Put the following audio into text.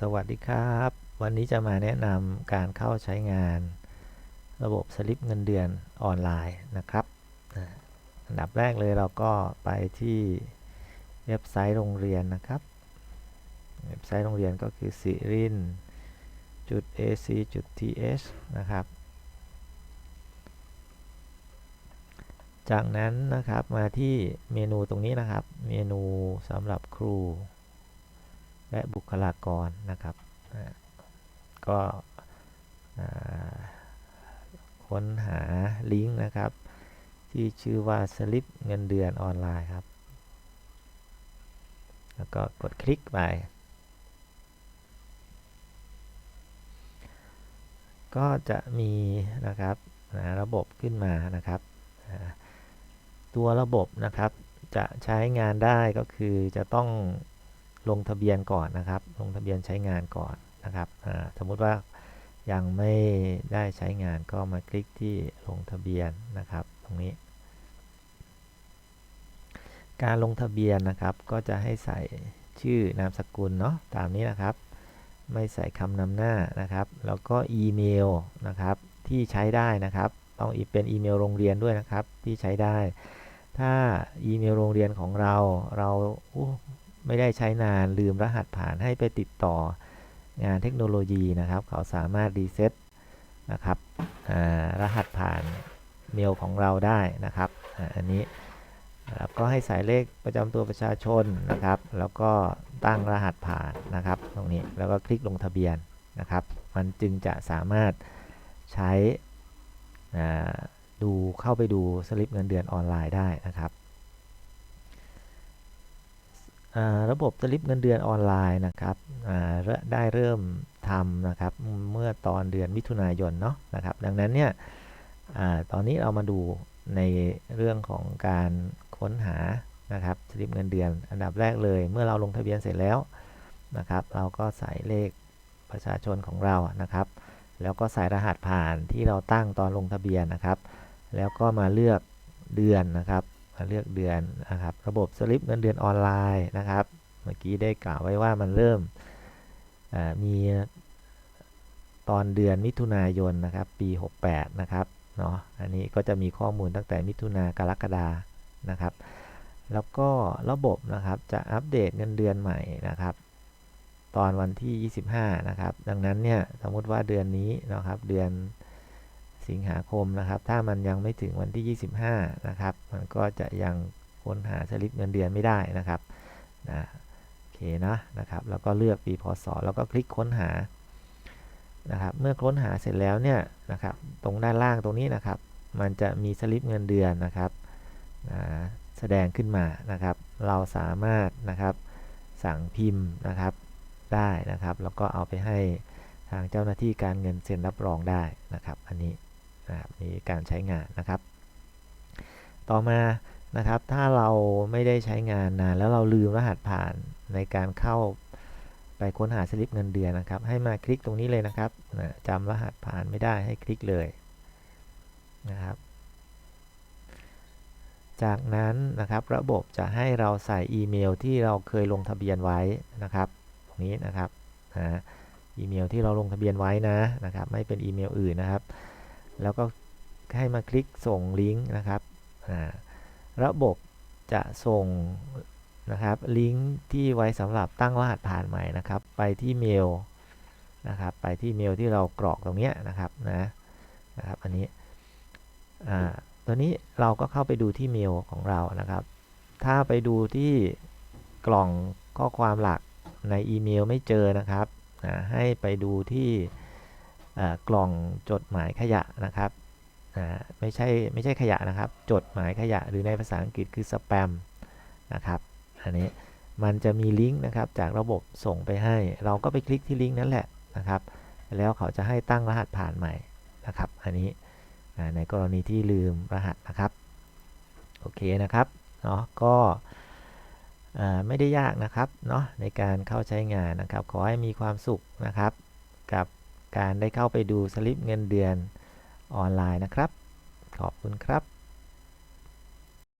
สวัสดีครับ วันนี้จะมาแนะนำการเข้าใช้งาน ระบบสลิปเงินเดือนออนไลน์นะครับอันดับแรกเลยเราก็ไปที่เว็บไซต์โรงเรียนนะครับ เว็บไซต์โรงเรียนก็คือ s i r i n ac th นะครับ จากนั้นนะครับมาที่เมนูตรงนี้นะครับ เมนูสำหรับครู และบุคลากรนะครับก็ค้นหาลิงก์นะครับ ที่ชื่อว่าสลิปเงินเดือนออนไลน์ครับ แล้วก็กดคลิกไป ก็จะมีนะครับนะระบบขึ้นมานะครับ ตัวระบบนะครับจะใช้งานได้ก็คือจะต้อง ลงทะเบียนก่อนนะครับ ลงทะเบียนใช้งานก่อนนะครับอ่าสมมุติว่ายังไม่ได้ใช้งานก็มาคลิกที่ลงทะเบียนนะครับ ตรงนี้ การลงทะเบียนนะครับก็จะให้ใส่ชื่อนามสกุลเนาะตามนี้นะครับ ไม่ใส่คำนำหน้านะครับ แล้วก็อีเมลนะครับที่ใช้ได้นะครับ ต้องอีเป็นอีเมลโรงเรียนด้วยนะครับที่ใช้ได้ ถ้าอีเมลโรงเรียนของเราเรา ไม่ได้ใช้นานลืมรหัสผ่านให้ไปติดต่องานเทคโนโลยีนะครับ เขาสามารถรีเซ็ตนะครับรหัสผ่านเมลของเราได้นะครับอ,อันนี้แล้วก็ให้ใส่เลขประจำตัวประชาชนนะครับ แล้วก็ตั้งรหัสผ่านนะครับ ตรงนี้แล้วก็คลิกลงทะเบียนนะครับ มันจึงจะสามารถใช้ดูเข้าไปดูสลิปเงินเดือนออนไลน์ได้นะครับ ระบบสลิปเงินเดือนออนไลน์นะครับได้เริ่มทำนะครับเมื่อตอนเดือนมิถุนายนเนาะนะครับดังนั้นเนี่ยอตอนนี้เรามาดูในเรื่องของการค้นหานะครับสลิปเงินเดือน อันดับแรกเลย เมื่อเราลงทะเบียนเสร็จแล้วนะครับ เราก็ใส่เลขประชาชนของเรานะครับ แล้วก็ใส่รหัสผ่านที่เราตั้งตอนลงทะเบียนนะครับ แล้วก็มาเลือกเดือนนะครับ มาเลือกเดือนนะครับ ระบบสลิปเงินเดือนออนไลน์นะครับ เมื่อกี้ได้กล่าวไว้ว่ามันเริ่มมีตอนเดือนมิถุนายนนะครับ ปี 68 นะครับเนาะอันนี้ก็จะมีข้อมูลตั้งแต่มิถุนากรกฎานะครับ แล้วก็ระบบนะครับจะอัปเดตเงินเดือนใหม่นะครับ ตอนวันที่ 25 นะครับ ดังนั้นเนี่ยสมมติว่าเดือนนี้นะครับเดือนสิงหาคมนะครับ ถ้ามันยังไม่ถึงวันที่ 25 นะครับ ก็จะยังค้นหาสลิปเงินเดือนไม่ได้นะครับนะโอเคนะนะครับ แล้วก็เลือกปีพศแล้วก็คลิกค้นหานะครับ เมื่อค้นหาเสร็จแล้วเนี่ยนะครับ ตรงด้านล่างตรงนี้นะครับ มันจะมีสลิปเงินเดือนนะครับนะแสดงขึ้นมานะครับ เราสามารถนะครับสั่งพิมพ์นะครับได้นะครับ แล้วก็เอาไปให้ทางเจ้าหน้าที่การเงินเซ็นรับรองได้นะครับ อันนี้นะครับนี่การใช้งานนะครับ ต่อมานะครับ ถ้าเราไม่ได้ใช้งานนาน แล้วเราลืมรหัสผ่านในการเข้าไปค้นหาสลิปเงินเดือนนะครับ ให้มาคลิกตรงนี้เลยนะครับนะจำรหัสผ่านไม่ได้ให้คลิกเลยนะครับ จากนั้นนะครับระบบจะให้เราใส่อีเมลที่เราเคยลงทะเบียนไว้นะครับ ตรงนี้นะครับนะอีเมลที่เราลงทะเบียนไว้นะนะครับ ไม่เป็นอีเมลอื่นนะครับ แล้วก็ให้มาคลิกส่งลิงก์นะครับ ระบบจะส่งนะครับลิงก์ที่ไว้สำหรับตั้งรหัสผ่านใหม่นะครับ ไปที่เมลนะครับ ไปที่เมลที่เรากรอกตรงนี้นะครับนะนะครับอันนี้อ่าตัวนี้เราก็เข้าไปดูที่เมลของเรานะครับ ถ้าไปดูที่กล่องข้อความหลักในอีเมลไม่เจอนะครับนะให้ไปดูที่อ่ากล่องจดหมายขยะนะครับ อ่าไม่ใช่ไม่ใช่ขยะนะครับ จดหมายขยะหรือในภาษาอังกฤษคือสแปมนะครับอันนี้มันจะมีลิงก์นะครับจากระบบส่งไปให้ เราก็ไปคลิกที่ลิงก์นั้นแหละนะครับ แล้วเขาจะให้ตั้งรหัสผ่านใหม่นะครับ อันนี้ในกรณีที่ลืมรหัสนะครับโอเคนะครับเนาะก็ไม่ได้ยากนะครับเนาะในการเข้าใช้งานนะครับ ขอให้มีความสุขนะครับ กับการได้เข้าไปดูสลิปเงินเดือน ออนไลน์นะครับ ขอบคุณครับ